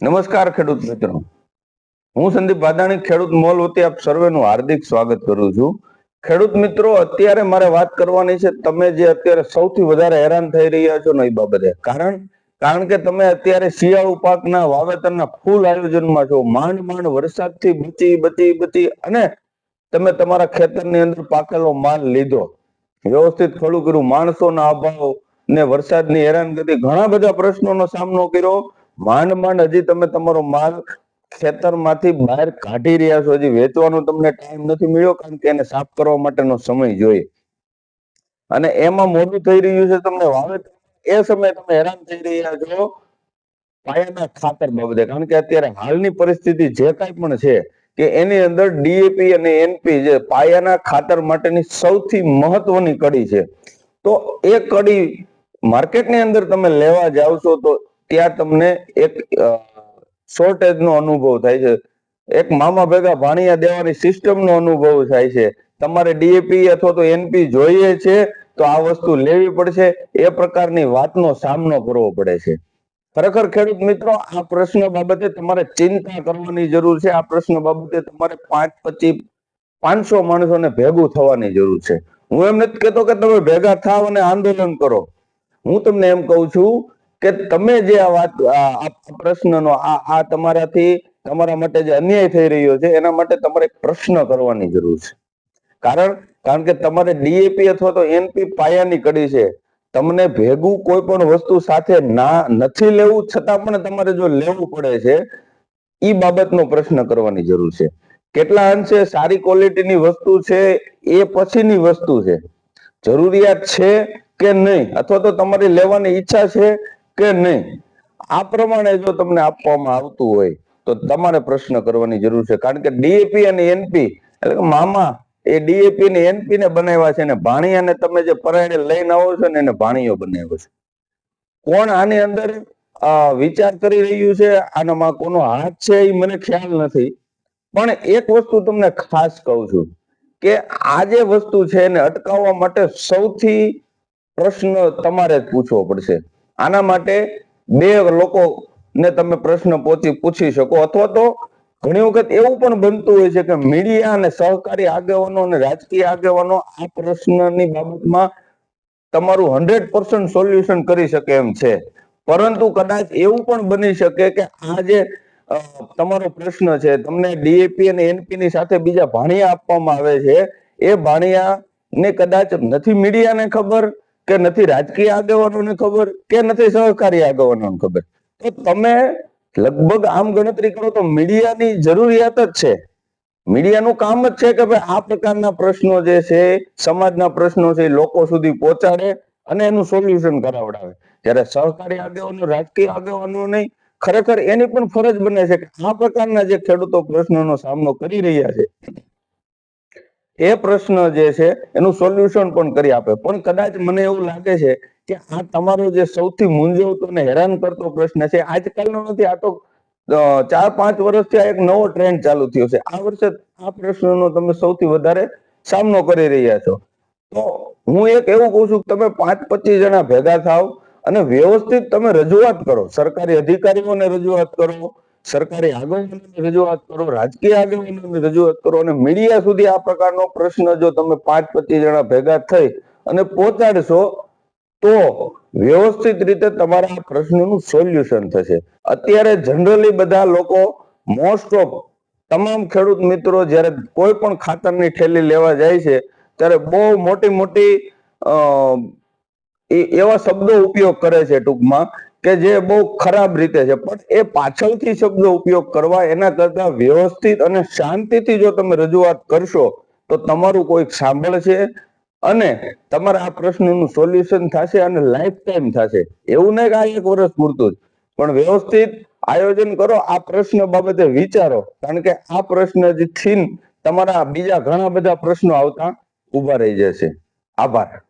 નમસ્કાર ખેડૂત મિત્રો. હું સંદીપ વાદાણી, ખેડૂત મોલ વતી આપ સર્વેનું હાર્દિક સ્વાગત કરું છું. ખેડૂત મિત્રો, અત્યારે મારે વાત કરવાની છે, તમે જે અત્યારે સૌથી વધારે હેરાન થઈ રહ્યા છો ને એ બાબતે. કારણ કારણ કે તમે અત્યારે શિયાળુ પાકના વાવેતરના ફૂલ આયોજનમાં છો. માંડ માંડ વરસાદથી બચી બચી બચી અને તમે તમારા ખેતરની અંદર પાકેલો માલ લીધો. વ્યવસ્થિત ખડું કર્યું. માણસોના અભાવ ને વરસાદની હેરાનગતિ. ઘણા બધા પ્રશ્નોનો સામનો કર્યો. માંડ માંડ હજી તમે તમારો માલ ખેતરમાંથી બહાર કાઢી રહ્યા છો, હજી વેચવાનો તમને ટાઈમ નથી મળ્યો, કારણ કે એને સાફ કરવા માટેનો સમય જોઈએ. અને એમાં મોડું થઈ રહ્યું છે, તમને વાવેતર એ સમયે તમે હેરાન થઈ રહ્યા છો પાયાના ખાતર બાબતે, કારણ કે અત્યારે હાલની પરિસ્થિતિ જે કાંઈ પણ છે, કે એની અંદર ડીએપી અને એનપી જે પાયાના ખાતર માટેની સૌથી મહત્વની કડી છે. તો એ કડી માર્કેટની અંદર તમે લેવા જાવ છો, તો ત્યાં તમને એક શોર્ટેજ નો અનુભવ થાય છે. એક મામા ભેગા ભાણિયા દેવાની સિસ્ટમ નો અનુભવ થાય છે. તમારે ડીએપી અથવા તો એનપી જોઈએ છે તો આ વસ્તુ લેવી પડશે. એ પ્રકારની વાતનો સામનો કરવો પડે છે. ખરેખર ખેડૂત મિત્રો, આ પ્રશ્ન બાબતે તમારે ચિંતા કરવાની જરૂર છે. આ પ્રશ્ન બાબતે તમારે પાંચ પચીસ પાંચસો માણસોને ભેગું થવાની જરૂર છે. હું એમ નથી કહેતો કે તમે ભેગા થાવ અને આંદોલન કરો. હું તમને એમ કહું છું કે તમે જે આ વાત પ્રશ્નનો, આ તમારાથી, તમારા માટે જે અન્યાય થઈ રહ્યો છે, એના માટે તમારે પ્રશ્ન કરવાની જરૂર છે. કારણ કારણ કે તમારે ડીએપી અથવા તો એનપી પાયાની કડી છે. તમને ભેગું કોઈ પણ વસ્તુ સાથે ના, નથી લેવું છતાં પણ તમારે જો લેવું પડે છે એ બાબતનો પ્રશ્ન કરવાની જરૂર છે. કેટલા અંશે સારી ક્વોલિટીની વસ્તુ છે, એ પછીની વસ્તુ છે. જરૂરિયાત છે કે નહીં? અથવા તો તમારી લેવાની ઈચ્છા છે કે નહીં? આ પ્રમાણે જો તમને આપવામાં આવતું હોય, તો તમારે પ્રશ્ન કરવાની જરૂર છે. કારણ કે ડીએપી અને એનપી, એટલે કે મામા, એ ડીએપી ને એનપી ને બનાવ્યા છે ને ભાણિયાને તમે જે પરાયણે લઈને આવો છો ને એને ભાણિયો બનાવ્યો છે. કોણ આની અંદર વિચાર કરી રહ્યું છે? આનામાં કોનો હાથ છે એ મને ખ્યાલ નથી. પણ એક વસ્તુ તમને ખાસ કહું છું કે આ જે વસ્તુ છે એને અટકાવવા માટે સૌથી પ્રશ્ન તમારે જ પૂછવો પડશે. આના માટે બે લોકો ને તમે પ્રશ્ન પહોંચી પૂછી શકો. અથવા તો ઘણી વખત એવું પણ બનતું હોય છે કે મીડિયા અને સહકારી આગેવાનો અને રાજકીય આગેવાનો આ પ્રશ્નની બાબતમાં તમારું હંડ્રેડ પર્સન્ટ સોલ્યુશન કરી શકે એમ છે. પરંતુ કદાચ એવું પણ બની શકે કે આ જે તમારો પ્રશ્ન છે, તમને ડીએપી અને એનપી ની સાથે બીજા ભાણિયા આપવામાં આવે છે, એ ભાણિયા ને કદાચ નથી મીડિયાને ખબર કે નથી રાજકીય આગેવાનોને ખબર કે નથી સહકારી આગેવાનોને ખબર? તો તમે લગભગ આમ ગણતરી કરો તો મીડિયાની જરૂરિયાત જ છે. મીડિયાનું કામ જ છે કે ભાઈ આ પ્રકારના પ્રશ્નો જે છે, સમાજના પ્રશ્નો છે લોકો સુધી પહોંચાડે અને એનું સોલ્યુશન કરાવડાવે. જ્યારે સહકારી આગેવાનો, રાજકીય આગેવાનો નહીં, ખરેખર એની પણ ફરજ બને છે કે આ પ્રકારના જે ખેડૂતો પ્રશ્નોનો સામનો કરી રહ્યા છે એ પ્રશ્ન જે છે, એનું સોલ્યુશન પણ કરી આપે. પણ કદાચ મને એવું લાગે છે કે આ તમારો જે સૌથી મૂંઝવતો અને હેરાન કરતો પ્રશ્ન છે, આજકાલનો નથી, આ તો ચાર પાંચ વર્ષથી આ એક નવો ટ્રેન્ડ ચાલુ થયો છે. આ વર્ષે આ પ્રશ્નનો તમે સૌથી વધારે સામનો કરી રહ્યા છો. તો હું એક એવું કહું છું કે તમે પાંચ પચીસ જણા ભેગા થાવ અને વ્યવસ્થિત તમે રજૂઆત કરો. સરકારી અધિકારીઓને રજૂઆત કરો. સરકારી આગેવાનોને રજૂઆત કરો, રાજકીય આગેવાનોને રજૂઆત કરો અને મીડિયા સુધી આ પ્રકારનો પ્રશ્ન જો તમે પાંચ પચીસ જણા ભેગા થઈ અને પહોંચાડશો, તો વ્યવસ્થિત રીતે તમારા આ પ્રશ્નનું સોલ્યુશન થશે. અત્યારે જનરલી બધા લોકો મોસ્ટ ઓફ તમામ ખેડૂત મિત્રો જ્યારે કોઈ પણ ખાતરની ઠેલી લેવા જાય છે, ત્યારે બહુ મોટી મોટી એવા શબ્દો ઉપયોગ કરે છે ટૂંકમાં કે જે બહુ ખરાબ રીતે છે. પણ એ પાછળથી શબ્દો ઉપયોગ કરવા એના કરતા વ્યવસ્થિત અને શાંતિથી જો તમે રજૂઆત કરશો, તો તમારું કોઈક સાંભળશે અને તમારા આ પ્રશ્નનું સોલ્યુશન થશે અને લાઈફ ટાઈમ થશે. એવું નહીં કે આ એક વર્ષ પૂરતું જ. પણ વ્યવસ્થિત આયોજન કરો, આ પ્રશ્ન બાબતે વિચારો. કારણ કે આ પ્રશ્ન થીન તમારા બીજા ઘણા બધા પ્રશ્નો આવતા ઊભા રહી જશે. આભાર.